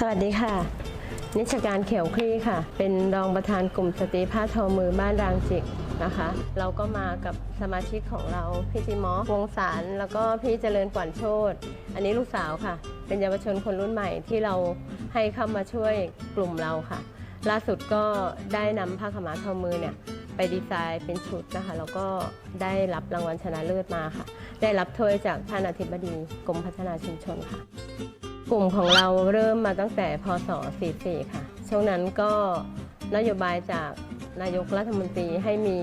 สวัสดีค่ะ นิชการเขียวคลี่ค่ะ เป็นรองประธานกลุ่มสตรีผ้าทอมือบ้านรางจิกนะคะ เราก็มากับสมาชิกของเราพี่จิมอวงสารแล้วก็พี่เจริญกวนโชตอันนี้ลูกสาวค่ะ เป็นเยาวชนคนรุ่นใหม่ที่เราให้เข้ามาช่วยกลุ่มเราค่ะ ล่าสุดก็ได้นำผ้าขม้าทอมือเนี่ยไปดีไซน์เป็นชุดนะคะแล้วก็ได้รับรางวัลชนะเลิศมาค่ะ ได้รับถ้วยจากท่านอธิบดีกรมพัฒนาชุมชนค่ะ กลุ่มของเราเริ่มมาตั้งแต่พศ 44 ค่ะ ช่วงนั้นก็นโยบายจากนายกรัฐมนตรีให้มี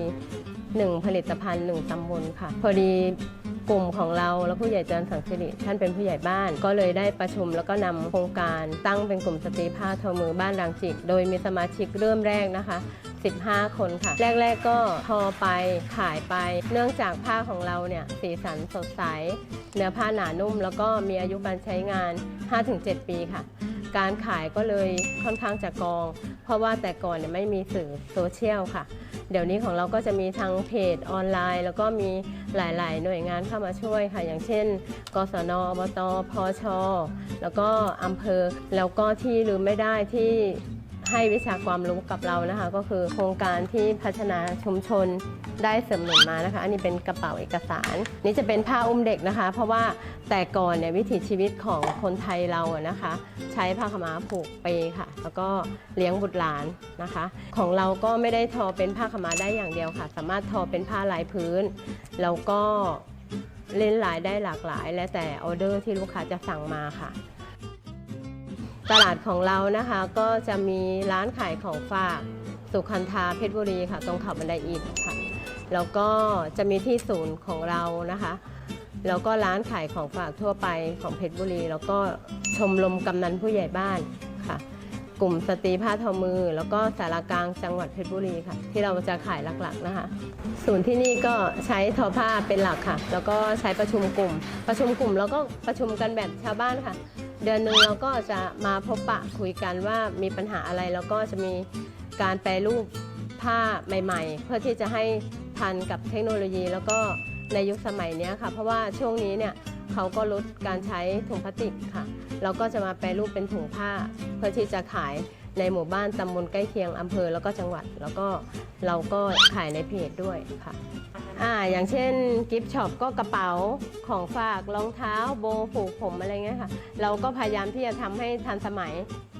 1 ผลิตภัณฑ์ 1 ตำบลค่ะ พอดีกลุ่มของเราและผู้ใหญ่จันทร์สังสิริท่านเป็นผู้ใหญ่บ้าน ก็เลยได้ประชุมแล้วก็นำโครงการตั้งเป็นกลุ่มสตรีผ้าทอมือบ้านรางจิกโดยมีสมาชิกเริ่มแรกนะคะ 15 คนค่ะ แรก ๆ ก็ทอไปขายไป เนื่องจากผ้าของเราเนี่ยสีสันสดใส เนื้อผ้าหนานุ่ม แล้วก็มีอายุการใช้งาน 5-7 ปีค่ะ การขายก็เลยค่อนข้างจะกอง เพราะว่าแต่ก่อนเนี่ยไม่มีสื่อโซเชียลค่ะเดี๋ยวนี้ของเราก็จะมีทั้งเพจออนไลน์ แล้วก็มีหลาย ๆ หน่วยงานเข้ามาช่วยค่ะ อย่างเช่น กศนอบตพชแล้วก็อำเภอ แล้วก็ที่ลืมไม่ได้ที่ ให้วิชาความรู้กับเรานะคะ ก็คือโครงการที่พัฒนาชุมชนได้เสริมหนุนมานะคะ อันนี้เป็นกระเป๋าเอกสาร นี่จะเป็นผ้าอุ้มเด็กนะคะ เพราะว่าแต่ก่อนเนี่ยวิถีชีวิตของคนไทยเราอะนะคะ ใช้ผ้าขม้าผูกเปค่ะ แล้วก็เลี้ยงบุตรหลานนะคะ ของเราก็ไม่ได้ทอเป็นผ้าขม้าได้อย่างเดียวค่ะ สามารถทอเป็นผ้าลายพื้นแล้วก็เล่นลายได้หลากหลาย และแต่ออเดอร์ที่ลูกค้าจะสั่งมาค่ะ ตลาดของเรานะคะก็จะมีร้านขายของฝาก สุขันธาเพชรบุรีค่ะ ตรงเขาบันไดอิฐค่ะแล้วก็จะมีที่ศูนย์ของเรานะคะแล้วก็ร้านขายของฝากทั่วไปของเพชรบุรี แล้วก็ชมรมกำนันผู้ใหญ่บ้านค่ะ กลุ่มสตรีผ้าทอมือ แล้วก็สารกลางจังหวัดเพชรบุรีค่ะ ที่เราจะขายหลักๆนะคะ ศูนย์ที่นี่ก็ใช้ทอผ้าเป็นหลักค่ะ แล้วก็ใช้ประชุมกลุ่ม ประชุมกลุ่มแล้วก็ประชุมกันแบบชาวบ้านค่ะ เดือนหนึ่งเราก็จะมาพบปะคุยกันว่ามีปัญหาอะไรแล้วก็จะมีการแปรรูปผ้าใหม่ ๆ เพื่อที่จะให้ทันกับเทคโนโลยี แล้วก็ในยุคสมัยนี้ค่ะ เพราะว่าช่วงนี้เนี่ยเขาก็ลดการใช้ถุงพลาสติกค่ะ เราก็จะมาแปรรูปเป็นถุงผ้าเพื่อที่จะขาย ในหมู่บ้านตำบลใกล้เคียงอำเภอแล้วก็จังหวัด แล้วก็เราก็ขายในเพจด้วยค่ะอ่าอย่างเช่นกิฟต์ช็อปก็กระเป๋าของฝากรองเท้าโบผูกผมอะไรเงี้ยค่ะ เราก็พยายามที่จะทำให้ทันสมัย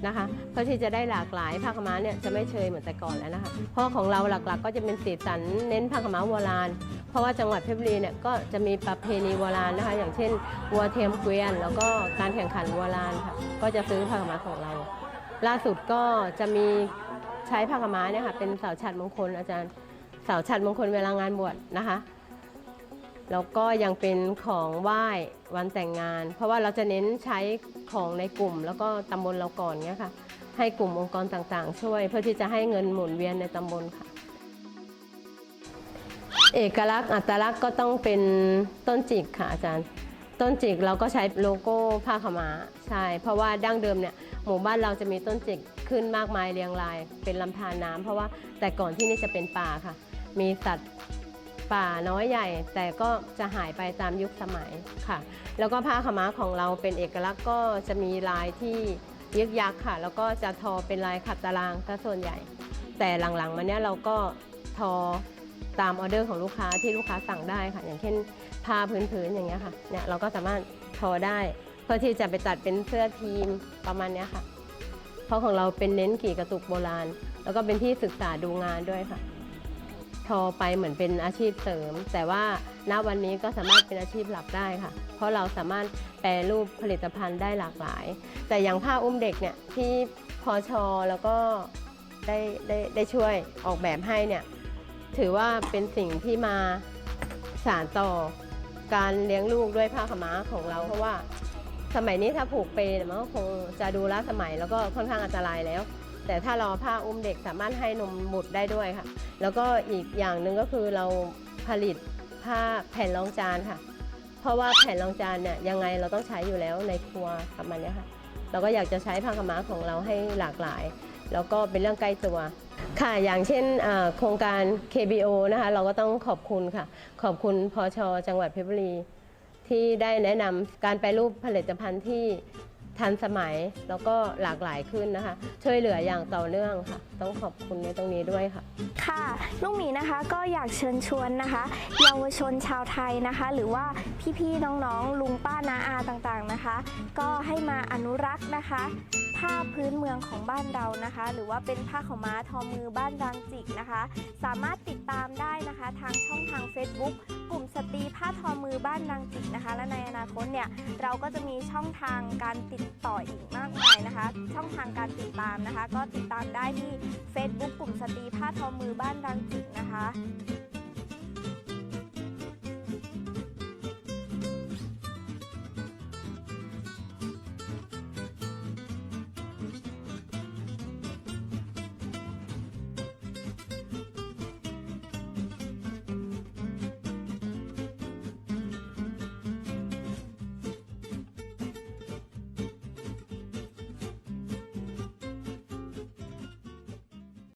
นะคะ เพื่อที่จะได้หลากหลายผ้าขม้าเนี่ยจะไม่เชยเหมือนแต่ก่อนแล้วนะคะเพราะของเราหลักๆ ก็จะเป็นสีสันเน้นผ้าขม้าโบราณ เพราะว่าจังหวัดเพชรบุรีเนี่ยก็จะมีประเพณีโบราณนะคะ อย่างเช่นวัวเทียมเกวียน แล้วก็การแข่งขันโบราณค่ะก็จะซื้อผ้าขม้าของเรา ล่าสุดก็จะมีใช้ผ้าขาวม้าเนี่ยค่ะเป็นเสาฉัดมงคลอาจารย์เสาฉัดมงคลเวลางานบวชนะคะแล้วก็ยังเป็นของไหว้วันแต่งงาน เพราะว่าเราจะเน้นใช้ของในกลุ่ม แล้วก็ตำบลเราก่อนเนี้ยค่ะ ให้กลุ่มองค์กรต่างๆ ช่วย เพื่อที่จะให้เงินหมุนเวียนในตำบลค่ะ เอกลักษณ์อัตลักษณ์ก็ต้องเป็นต้นจิกค่ะอาจารย์ ต้นจิกเราก็ใช้โลโก้ผ้าขม้าใช่ เพราะว่าดั้งเดิมเนี่ยหมู่บ้านเราจะมีต้นจิกขึ้นมากมายเรียงราย เป็นลำธารน้ำเพราะว่าแต่ก่อนที่นี่จะเป็นป่าค่ะ มีสัตว์ป่าน้อยใหญ่ แต่ก็จะหายไปตามยุคสมัยค่ะ แล้วก็ผ้าขม้าของเราเป็นเอกลักษณ์ก็จะมีลายที่ยึกยักค่ะ แล้วก็จะทอเป็นลายขัดตารางซะส่วนใหญ่ แต่หลังๆมาเนี้ยเราก็ทอตามออเดอร์ของลูกค้าที่ลูกค้าสั่งได้ค่ะ อย่างเช่น ผ้าพื้นๆอย่างเงี้ยค่ะเนี่ยเราก็สามารถทอได้ เพื่อที่จะไปตัดเป็นเสื้อทีมประมาณเนี้ยค่ะ เพราะของเราเป็นเน้นกี่กระตุกโบราณ แล้วก็เป็นที่ศึกษาดูงานด้วยค่ะ ทอไปเหมือนเป็นอาชีพเสริม แต่ว่าณวันนี้ก็สามารถเป็นอาชีพหลักได้ค่ะ เพราะเราสามารถแปรรูปผลิตภัณฑ์ได้หลากหลาย แต่อย่างผ้าอุ้มเด็กเนี่ยที่พอชอแล้วก็ได้ได้ได้ช่วยออกแบบให้เนี่ยถือว่าเป็นสิ่งที่มาสานต่อ การเลี้ยงลูกด้วยผ้าขม้าของเรา เพราะว่าสมัยนี้ถ้าผูกเปเนี่ยมันก็คงจะดูล้าสมัยแล้วก็ค่อนข้างอันตรายแล้ว แต่ถ้าเราเอผ้าอุ้มเด็กสามารถให้นมบุตรได้ด้วยค่ะ แล้วก็อีกอย่างหนึ่งก็คือเราผลิตผ้าแผ่นรองจานค่ะ เพราะว่าแผ่นรองจานเนี่ยยังไงเราต้องใช้อยู่แล้วในครัวประมาณเนี้ยค่ะ เราก็อยากจะใช้ผ้าขม้าของเราให้หลากหลาย แล้วก็เป็นเรื่องใกล้ตัว ค่ะอย่างเช่นโครงการ KBO นะคะเราก็ต้องขอบคุณค่ะ ขอบคุณพอชจังหวัดเพชรบุรี ที่ได้แนะนำการแปรรูปผลิตภัณฑ์ที่ทันสมัยแล้วก็หลากหลายขึ้นนะคะ ช่วยเหลืออย่างต่อเนื่องค่ะ ต้องขอบคุณในตรงนี้ด้วยค่ะ ค่ะลูกหมีนะคะก็อยากเชิญชวนนะคะ เยาวชนชาวไทยนะคะ หรือว่าพี่ๆน้องๆ ลุงป้าน้าอาต่างๆนะคะ ก็ให้มาอนุรักษ์นะคะ ผ้าพื้นเมืองของบ้านเรานะคะ หรือว่าเป็นผ้าขาวม้าทอมือบ้านรางจิกนะคะ สามารถติดตามได้นะคะ ทางช่องทาง Facebook กลุ่มสตรีผ้าทอมือบ้านรางจิกนะคะ และในอนาคตเนี่ยเราก็จะมีช่องทางการติดต่ออีกมากมายนะคะ ช่องทางการติดตามนะคะ ก็ติดตามได้ที่ Facebook กลุ่มสตรีผ้าทอมือบ้านรางจิกนะคะ